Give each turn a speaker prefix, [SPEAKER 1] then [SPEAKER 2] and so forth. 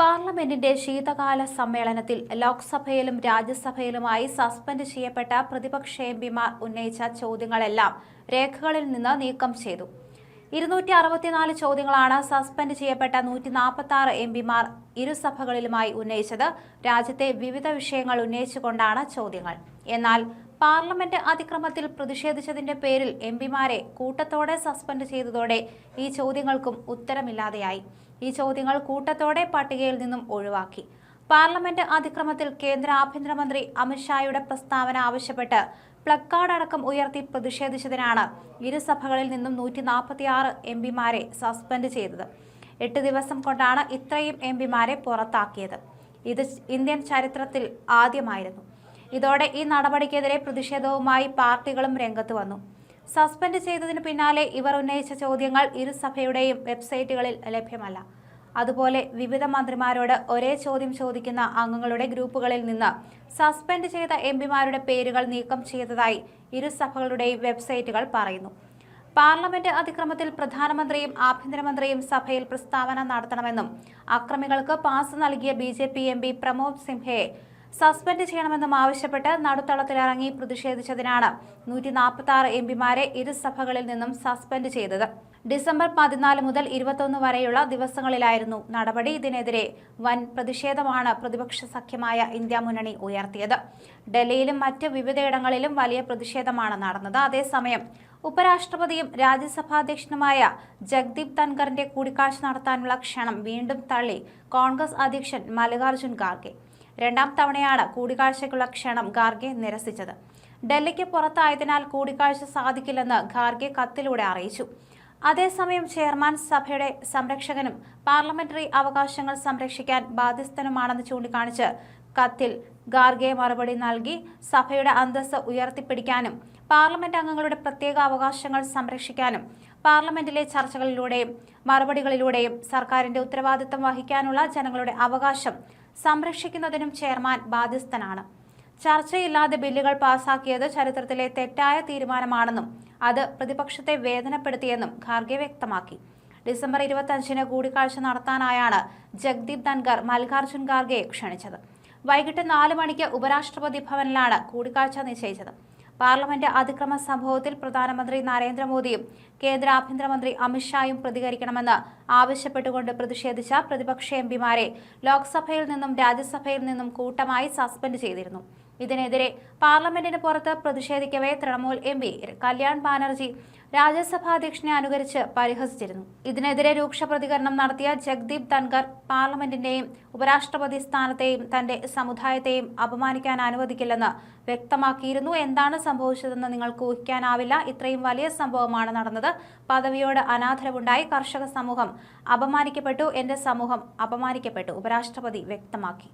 [SPEAKER 1] പാർലമെന്റിന്റെ ശീതകാല സമ്മേളനത്തിൽ ലോക്സഭയിലും രാജ്യസഭയിലുമായി സസ്പെൻഡ് ചെയ്യപ്പെട്ട പ്രതിപക്ഷ എംപിമാർ ഉന്നയിച്ച ചോദ്യങ്ങളെല്ലാം രേഖകളിൽ നിന്ന് നീക്കം ചെയ്തു. ഇരുന്നൂറ്റി അറുപത്തിനാല് ചോദ്യങ്ങളാണ് സസ്പെൻഡ് ചെയ്യപ്പെട്ട നൂറ്റി നാൽപ്പത്തി ആറ് എംപിമാർ ഇരുസഭകളിലുമായി ഉന്നയിച്ചത്. രാജ്യത്തെ വിവിധ വിഷയങ്ങൾ ഉന്നയിച്ചുകൊണ്ടാണ് ചോദ്യങ്ങൾ. എന്നാൽ പാർലമെന്റ് അതിക്രമത്തിൽ പ്രതിഷേധിച്ചതിന്റെ പേരിൽ എം പിമാരെ കൂട്ടത്തോടെ സസ്പെൻഡ് ചെയ്തതോടെ ഈ ചോദ്യങ്ങൾക്കും ഉത്തരമില്ലാതെയായി. ഈ ചോദ്യങ്ങൾ കൂട്ടത്തോടെ പട്ടികയിൽ നിന്നും ഒഴിവാക്കി. പാർലമെന്റ് അതിക്രമത്തിൽ കേന്ദ്ര ആഭ്യന്തരമന്ത്രി അമിത്ഷായുടെ പ്രസ്താവന ആവശ്യപ്പെട്ട് പ്ലക്കാർഡ് അടക്കം ഉയർത്തി പ്രതിഷേധിച്ചതിനാണ് ഇരുസഭകളിൽ നിന്നും നൂറ്റി നാൽപ്പത്തിയാറ് എം പിമാരെ സസ്പെൻഡ് ചെയ്തത്. എട്ട് ദിവസം കൊണ്ടാണ് ഇത്രയും എം പിമാരെ പുറത്താക്കിയത്. ഇത് ഇന്ത്യൻ ചരിത്രത്തിൽ ആദ്യമായിരുന്നു. ഇതോടെ ഈ നടപടിക്കെതിരെ പ്രതിഷേധവുമായി പാർട്ടികളും രംഗത്ത് വന്നു. സസ്പെൻഡ് ചെയ്തതിന് പിന്നാലെ ഇവർ ഉന്നയിച്ച ചോദ്യങ്ങൾ ഇരുസഭയുടെയും വെബ്സൈറ്റുകളിൽ ലഭ്യമല്ല. അതുപോലെ വിവിധ മന്ത്രിമാരോട് ഒരേ ചോദ്യം ചോദിക്കുന്ന അംഗങ്ങളുടെ ഗ്രൂപ്പുകളിൽ നിന്ന് സസ്പെൻഡ് ചെയ്ത എം പിമാരുടെ പേരുകൾ നീക്കം ചെയ്തതായി ഇരുസഭകളുടെയും വെബ്സൈറ്റുകൾ പറയുന്നു. പാർലമെന്റ് അതിക്രമത്തിൽ പ്രധാനമന്ത്രിയും ആഭ്യന്തരമന്ത്രിയും സഭയിൽ പ്രസ്താവന നടത്തണമെന്നും അക്രമികൾക്ക് പാസ് നൽകിയ B J P M P Pramod സിംഹയെ suspend ചെയ്യണമെന്നും ആവശ്യപ്പെട്ട് നടുത്തളത്തിലിറങ്ങി പ്രതിഷേധിച്ചതിനാണ് നൂറ്റി നാൽപ്പത്തി ആറ് എം പിമാരെ ഇരുസഭകളിൽ നിന്നും സസ്പെൻഡ് ചെയ്തത്. ഡിസംബർ പതിനാല് മുതൽ ഇരുപത്തൊന്ന് വരെയുള്ള ദിവസങ്ങളിലായിരുന്നു നടപടി. ഇതിനെതിരെ വൻ പ്രതിഷേധമാണ് പ്രതിപക്ഷ സഖ്യമായ ഇന്ത്യ മുന്നണി ഉയർത്തിയത്. ഡൽഹിയിലും മറ്റ് വിവിധയിടങ്ങളിലും വലിയ പ്രതിഷേധമാണ് നടന്നത്. അതേസമയം ഉപരാഷ്ട്രപതിയും രാജ്യസഭാധ്യക്ഷനുമായ ജഗ്ദീപ് ധൻഖറിന്റെ കൂടിക്കാഴ്ച നടത്താനുള്ള ക്ഷണം വീണ്ടും തള്ളി. കോൺഗ്രസ് അധ്യക്ഷൻ മല്ലികാർജുൻ ഖാർഗെ രണ്ടാം തവണയാണ് കൂടിക്കാഴ്ചയ്ക്കുള്ള ക്ഷണം ഖാർഗെ നിരസിച്ചത്. ഡൽഹിക്ക് പുറത്തായതിനാൽ കൂടിക്കാഴ്ച സാധിക്കില്ലെന്ന് ഖാർഗെ കത്തിലൂടെ അറിയിച്ചു. അതേസമയം ചെയർമാൻ സഭയുടെ സംരക്ഷകനും പാർലമെന്ററി അവകാശങ്ങൾ സംരക്ഷിക്കാൻ ബാധ്യസ്ഥനുമാണെന്ന് ചൂണ്ടിക്കാണിച്ച് കത്തിൽ ഖാർഗെ മറുപടി നൽകി. സഭയുടെ അന്തസ്സ് ഉയർത്തിപ്പിടിക്കാനും പാർലമെന്റ് അംഗങ്ങളുടെ പ്രത്യേക അവകാശങ്ങൾ സംരക്ഷിക്കാനും പാർലമെന്റിലെ ചർച്ചകളിലൂടെയും മറുപടികളിലൂടെയും സർക്കാരിന്റെ ഉത്തരവാദിത്തം വഹിക്കാനുള്ള ജനങ്ങളുടെ അവകാശം സംരക്ഷിക്കുന്നതിനും ചെയർമാൻ ബാധ്യസ്ഥനാണ്. ചർച്ചയില്ലാതെ ബില്ലുകൾ പാസാക്കിയത് ചരിത്രത്തിലെ തെറ്റായ തീരുമാനമാണെന്നും അത് പ്രതിപക്ഷത്തെ വേദനപ്പെടുത്തിയെന്നും ഖാർഗെ വ്യക്തമാക്കി. ഡിസംബർ ഇരുപത്തഞ്ചിന് കൂടിക്കാഴ്ച നടത്താനായാണ് ജഗ്ദീപ് ധൻഖർ മൽഖാർജുൻ ഖാർഗെയെ ക്ഷണിച്ചത്. വൈകിട്ട് നാല് മണിക്ക് ഉപരാഷ്ട്രപതി ഭവനിലാണ് കൂടിക്കാഴ്ച നിശ്ചയിച്ചത്. പാർലമെന്റ് അതിക്രമ സംഭവത്തിൽ പ്രധാനമന്ത്രി നരേന്ദ്രമോദിയും കേന്ദ്ര ആഭ്യന്തരമന്ത്രി അമിത്ഷായും പ്രതികരിക്കണമെന്ന് ആവശ്യപ്പെട്ടുകൊണ്ട് പ്രതിഷേധിച്ച പ്രതിപക്ഷ എംപിമാരെ ലോക്സഭയിൽ നിന്നും രാജ്യസഭയിൽ നിന്നും കൂട്ടമായി സസ്പെൻഡ് ചെയ്തിരുന്നു. ഇതിനെതിരെ പാർലമെന്റിന് പുറത്ത് പ്രതിഷേധിക്കവേ തൃണമൂൽ എം പി കല്യാൺ ബാനർജി രാജ്യസഭാ അധ്യക്ഷനെ അനുകരിച്ച് പരിഹസിച്ചിരുന്നു. ഇതിനെതിരെ രൂക്ഷ പ്രതികരണം നടത്തിയ ജഗ്ദീപ് ധൻഖർ പാർലമെന്റിന്റെയും ഉപരാഷ്ട്രപതി സ്ഥാനത്തെയും തന്റെ സമുദായത്തെയും അപമാനിക്കാൻ അനുവദിക്കില്ലെന്ന് വ്യക്തമാക്കിയിരുന്നു. എന്താണ് സംഭവിച്ചതെന്ന് നിങ്ങൾക്ക് ഊഹിക്കാനാവില്ല. ഇത്രയും വലിയ സംഭവമാണ് നടന്നത്. പദവിയോട് അനാദരവുണ്ടായി. കർഷക സമൂഹം അപമാനിക്കപ്പെട്ടു. എന്റെ സമൂഹം അപമാനിക്കപ്പെട്ടു. ഉപരാഷ്ട്രപതി വ്യക്തമാക്കി.